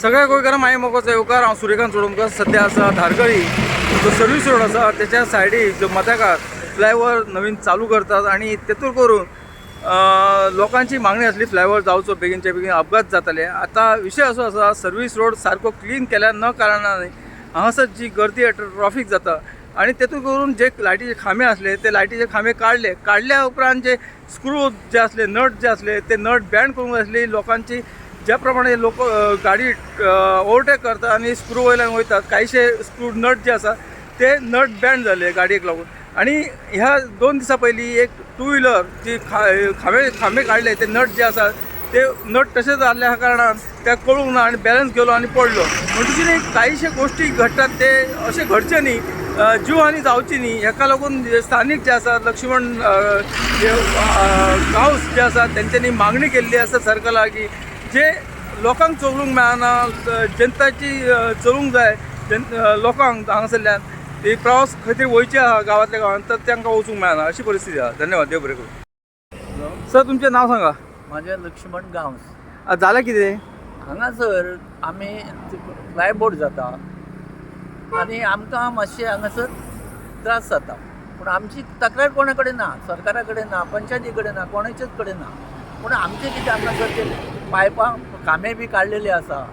सगळ्या गोंयकारांक मागीर मोकोच येवकार हांव सूर्यकांत चोडणकर सध्या आसा धारगळी जो सर्वीस रोड आसा त्याच्या सायडीक जो मत्याकार फ्लायओवर नवीन चालू करतात आणि तेतूर करून लोकांची मागणी आसली फ्लायओव्हर जावचो बेगीनचे बेगीन अपघात जाताले. आतां विशय असो आसा सर्वीस रोड सारको क्लीन केल्या न कारणान हांगासर जी गर्दी ट्रॉफीक जाता. आणि तेतून करून जे लायटीचे खांबे असले ते लायटीचे खांबे काढले. काढल्या उपरांत जे स्क्रू जे असले नट जे असले ते नट बँड करूंक असली लोकांची ज्या प्रमाणे लोक गाडी ओव्हरटेक करतात आणि स्क्रू वयल्यान वयतात कांयशे स्क्रू नट जे आसा ते नट बँड जाले गाडयेक लागून. आणि ह्या दोन दिसां पयलीं एक टू व्हिलर जी खा खांबे खांबे काडले ते नट जे आसात ते नट तशेंच जाल्ल्या कारणान त्या कळूंक ना आनी बॅलन्स गेलो आनी पडलो. म्हणजे न्ही कांयशे गोश्टी घडटात ते अशें घडचे न्ही जीव हानी जावची न्ही. हेका लागून स्थानीक जे आसात लक्ष्मण जे गांवस जे आसात तेंच्यांनी मागणी केल्ली आसा सरकाराक की जे लोकांक चलूंक मेळना जनताची चलूंक जाय जन लोकांक हांगासरल्यान ते प्रवास खंय तरी वयचे आहा गांवांतल्या गांवांत तर तांकां वचूंक मेळना अशी परिस्थिती आहा. धन्यवाद देव बरें करूं. सर तुमचें नांव सांगा. माझे लक्ष्मण गांवस. जालें कितें? हांगासर आमी फ्लायबोर्ड जाता आनी आमकां मातशे हांगासर त्रास जाता. पूण आमची तक्रार कोणा कडेन ना? सरकारा कडेन ना? पंचायती कडेन ना? कोणाचेच कडेन ना? पूण आमचें कितें हांगासर ते पायपां खांबे बी काडलेले आसा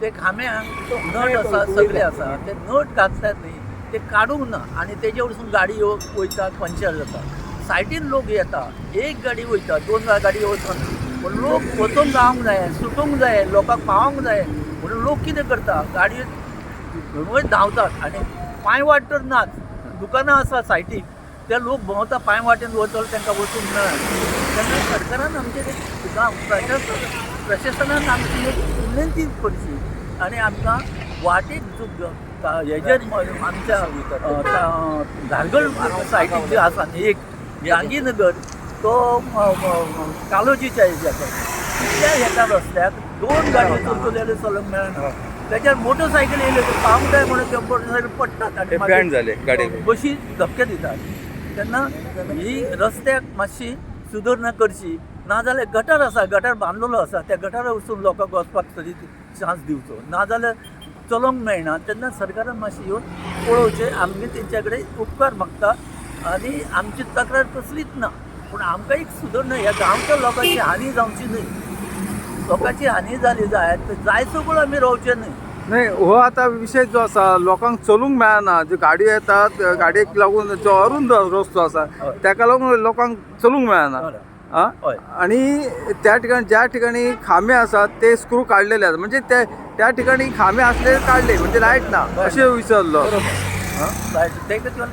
ते खांब्यांक नट आसा सगळे आसा ते नट घातल्यात न्ही ते काडूंक ना आनी तेजे वरसून गाडी वयता पंचर जाता सायडीन लोक येता एक गाडी वयता दोन गाडी वचना पूण लोक वचोंक जावंक जाय सुटूंक जाय लोकांक पावोंक जाय. म्हणून लोक कितें करता गाडयो वयर धांवतात आनी पांय वाट तर नाच दुकानां आसा सायटीक ते लोक भोंवता पांय वाटेन वचल तांकां वचूंक मेळना तेन्ना सरकारान एक गांव प्रशासन प्रशासनान आमची एक विनंती करची आनी आमकां वाटेक जो हेजेर आमच्या धारगळ सायटीक जे आसा न्ही एक गांधीनगर तो कालोजीच्या हेज्याक त्या ह्याच्या रस्त्याक दोन गाडयो चलतलेले चलूंक मेळना त्याच्यार मोटरसायकल येयले ते पावंक जाय म्हणून ते मोटरसायकल पडटात आनी बँड जाले गाडयेक बशी धपके दितात. तेन्ना ही रस्त्याक मातशी सुदारणा करची नाजाल्यार गटार आसा गटार बांदलेलो आसा त्या गटारा वचून लोकांक वचपाक तरी चान्स दिवचो नाजाल्यार चलोवंक मेळना तेन्ना सरकारान मातशें येवन पळोवचें आमगे तेंच्या कडेन उपकार मागता आनी आमची तक्रार कसलीच ना. पूण आमकां एक सुदारणा ह्या गांवच्या लोकांची हानी जावची न्हय लोकांची हानी जाली जाय सगळं आमी रावचे न्हय नाही. हो आता विषय जो आसा लोकांक चलूंक मेळना ज्यो गाडयो येतात गाडयेक लागून जो अरुंद रस्तो आसा. ताका लागून लोकांक चलूंक मेळना. आ? हय. आणि त्या ठिकाणी ज्या ठिकाणी खांबे आसात ते स्क्रू काडलेले आसात म्हणजे ते त्या ठिकाणी खांबे असले काढले म्हणजे लायट ना. अशें विचारलो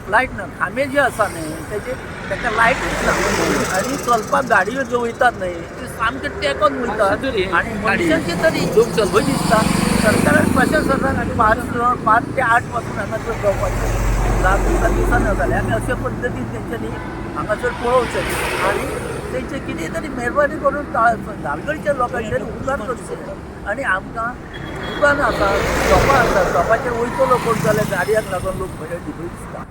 लायट ना. खांबे जे आसा न्ही तेजे ताका लायटूच ना. आनी चलपाक गाडयो ज्यो वयतात न्ही त्यो सामके तेकोन वयतात आनी मनशांची तरी भंय दिसता सरकारान प्रशासनान आनी पांच पांच ते आठपासून हांगासर जावपाचें लाख दिवसां दिवसां जाले आमी अशे पद्दतीन तेंच्यांनी हांगासर पळोवचें आनी तेंचे कितें तरी मेहरबानी करून धारगडच्या लोकांचेर उपकार करचे. आनी आमकां दुकान आसा शॉपां आसा शॉपाचेर वयतलो कोण जाल्यार गाडयांक लागून लोक भंय भंय दिसता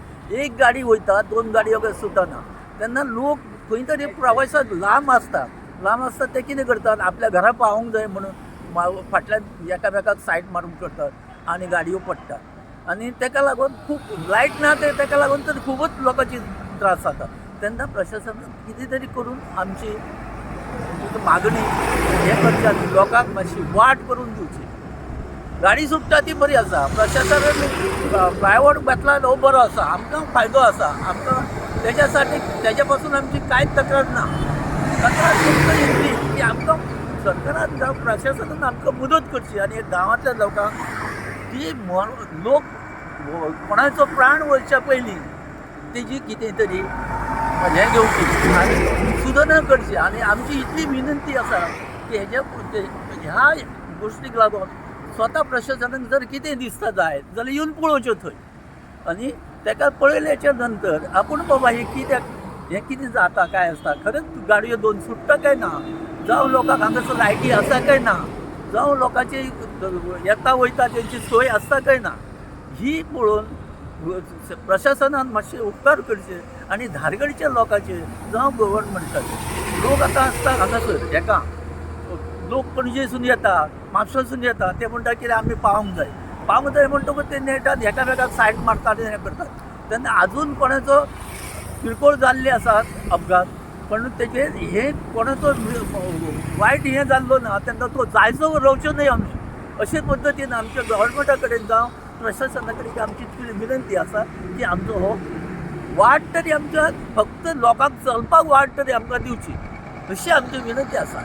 एक गाडी वयता दोन गाडयो काय सुटना. तेन्ना लोक खंय तरी प्रवासाक लांब आसता लांब आसता ते कितें करतात? आपल्या घरा पावूंक जाय म्हणून फाटल्यान एकामेकाक सायड मारून करतात आनी गाडयो पडटात आनी तेका लागून खूब लायट ना ते तेका लागून तर खूबच लोकांची त्रास जाता तेन्ना प्रशासनान कितें तरी करून आमची मागणी हे करच्यात लोकांक मातशी वाट करून दिवची गाडी सुट्टा ती बरी आसा प्रशासनान प्रायवेट घेतला हो बरो आसा आमकां फायदो आसा आमकां तेज्यासाठी तेज्या पासून आमची कांयच तक्रार ना. तक्रार फक्त इतली की आमकां सरकारान जावं प्रशासनान आमकां मदत करची आनी गांवांतल्या लोकांक ती लोक कोणाचो प्राण वयच्या पयलीं तेजी कितें तरी हें घेवची आनी सुदारणा करची आनी आमची इतली विनंती आसा की हेज्या ह्या गोश्टीक लागून स्वता प्रशासनाक जर कितें दिसता जाय जाल्यार येवन पळोवच्यो थंय आनी तेका पळयल्याच्या नंतर आपूण बाबा हे कित्याक हें कितें जाता काय आसता खरेंच गाडयो दोन सुट्टा काय ना? जावं लोकांक हांगासर लायटी आसा काय ना? जावं लोकांची येता वयता तेंची सोय आसता काय ना? ही पळोवन प्रशासनान मातशे उपकार करचे आनी धारगडच्या लोकांचे जावं गव्हर्नमेंटाचे लोक आतां आसता हांगासर हेका लोक पणजेसून येता म्हापशासून येता ते म्हणटा कितें आमी पावंक जाय पावंक जाय म्हणटकच ते नेटात एकामेकाक सायड मारतात हें करतात. तेन्ना आजून कोणाचो किरकोळ जाल्ले आसात अपघात पण तेजेर हे कोणाचो वायट हें जाल्लो ना तेन्ना तो जायचो रोवचो न्हय आमी अशे पद्दतीन आमच्या गव्हर्मेंटा कडेन जावं प्रशासना कडेन आमची इतली विनंती आसा की आमचो हो. वाट तरी आमच्या फक्त लोकांक चलपाक वाट तरी आमकां दिवची अशी आमची विनंती आसा